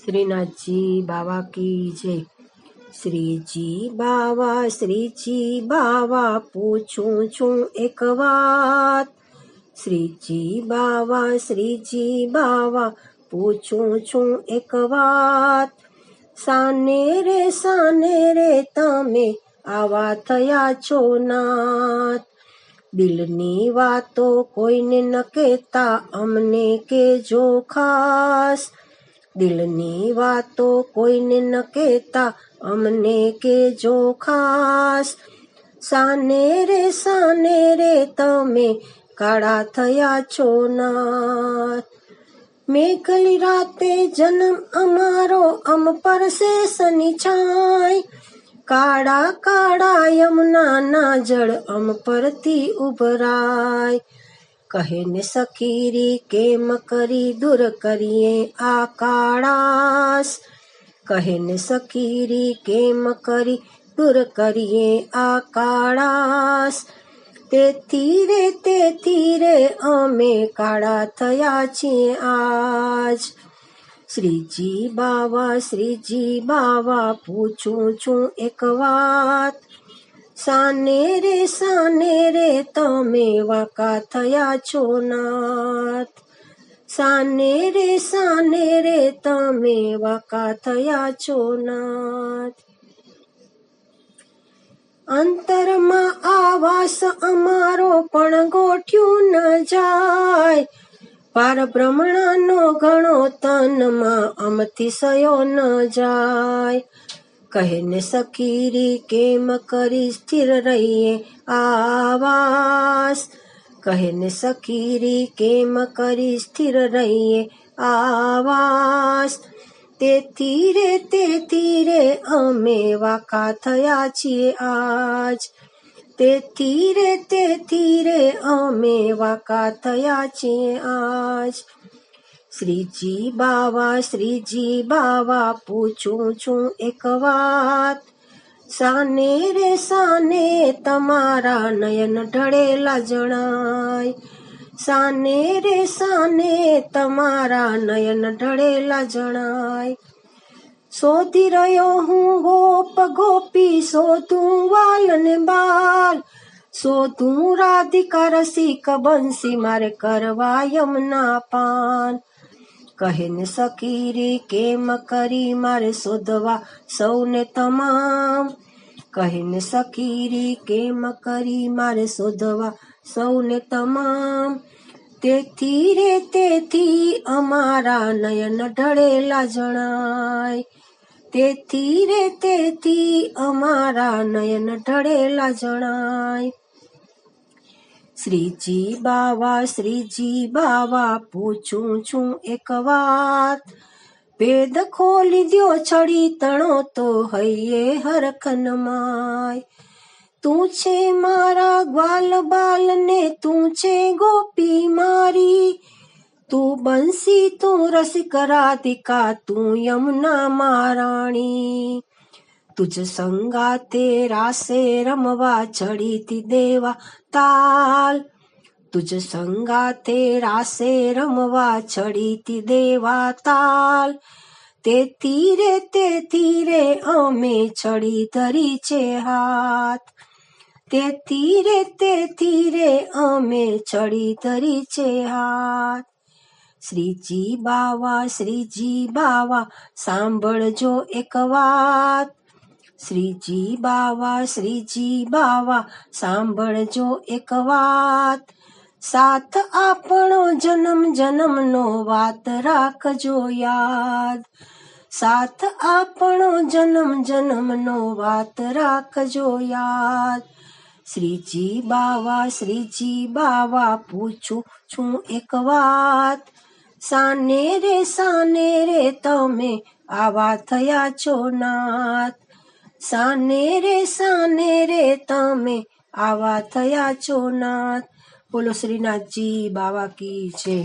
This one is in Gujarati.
શ્રીનાથજી બાવા કી જય શ્રીજી બાવા શ્રીજી બાવા પૂછું છું એક વાત શ્રીજી બાવા શ્રીજી બાવા પૂછું છું એક વાત સાને રે સાને રે તમે આવા થયા છો નાથ દિલની વાતો કોઈને ન કહેતા અમને કેજો ખાસ દિલની વાતો કોઈને ન કહેતા, અમને કેજો ખાસ. સાને રે સાને રે, તમે કાળા થયા છો ના મેઘલી રાતે જન્મ અમારો, અમ પરસે સની છાય. કાળા કાળા યમુના ના જળ અમ પરથી ઉભરાય. કહે ને સખીરી કેમ કરી? દૂર કરીએ આ કાળાસ કહે ને સખીરી કેમ કરી? દૂર કરીએ આ કાળાસ તેથી રે તેથી રે, અમે કાળા થયા છીએ આજ. શ્રીજી બાવા શ્રીજી બાવા, પૂછું છું એક વાત. સાને રે સાને રે, તમે વાકા થયા છો નાથ. સાને રે સાને રે, તમે વાકા થયા છો નાથ. અંતરમાં આવાસ અમારો પણ ગોઠ્યું ન જાય. પાર ઘણો તનમાં અમથી સયો ન જાય. કહે ને સખીરી કેમ કરી સ્થિર રહીએ આવાસ કહે ને સખીરી કેમ કરી સ્થિર રહીએ આવાસ તેથી રે તેથી રે અમે વાકા થયા છીએ આજ તેથી રે તેથી રે અમે વાકા થયા છીએ આજ શ્રીજી બાવા શ્રીજી બાવા, પૂછું છું એક વાત. સાને રે, સાને તમારા નયન ઢળેલા જણાય. સાને રે, સાને તમારા નયન ઢળેલા જણાય. શોધી રહ્યો હું ગોપ, ગોપી, શોધું વાલ ને બાલ. શોધું રાધિકા, રસિક, બંસી, મારે કરવા યમના પાન. કહે ને સકીરી કેમ કરી મારે શોધવા સૌને તમામ? કહે ને સકીરી કેમ કરી મારે શોધવા સૌને તમામ? તેથી રે, તેથી અમારા નયન ઢળેલા જણાય. તેથી રે, તેથી અમારા નયન ઢળેલા જણાય. શ્રીજી બાવા શ્રીજી બાવા પૂછું છું એક વાત. ભેદ ખોલી દ્યો છડી તણો તો હૈયે હરખન માય. તું છે મારા ગ્વાલ બાલ ને તું છે ગોપી મારી. તું બંસી તું રસિક રાધિકા તું યમુના મારાણી તુજ સંગાતે રાસે રમવા ચડીતી દેવા તાલ તુજ સંગાતે રાસે રમવા ચડીતી દેવા તાલ તેથી રે તેથી રે અમે ચડી ધરી છે હાથ તેથી રે તેથી રે અમે ચડી ધરી છે હાથ શ્રીજી બાવા શ્રીજી બાવા સાંભળજો એક વાત શ્રીજી બાવા શ્રીજી બાવા, સાંભળજો એક વાત. સાથ આપણો જન્મ, જન્મનો વાત રાખજો યાદ. સાથ આપણો જન્મ, જન્મનો વાત રાખજો યાદ. શ્રીજી બાવા શ્રીજી બાવા, પૂછું છું એક વાત. સાને રે સાને રે તમે આવા થયા છો નાથ. સાને રે સાને રે તમે આવા થયા છો નાથ બોલો શ્રીનાથજી બાવા કી છે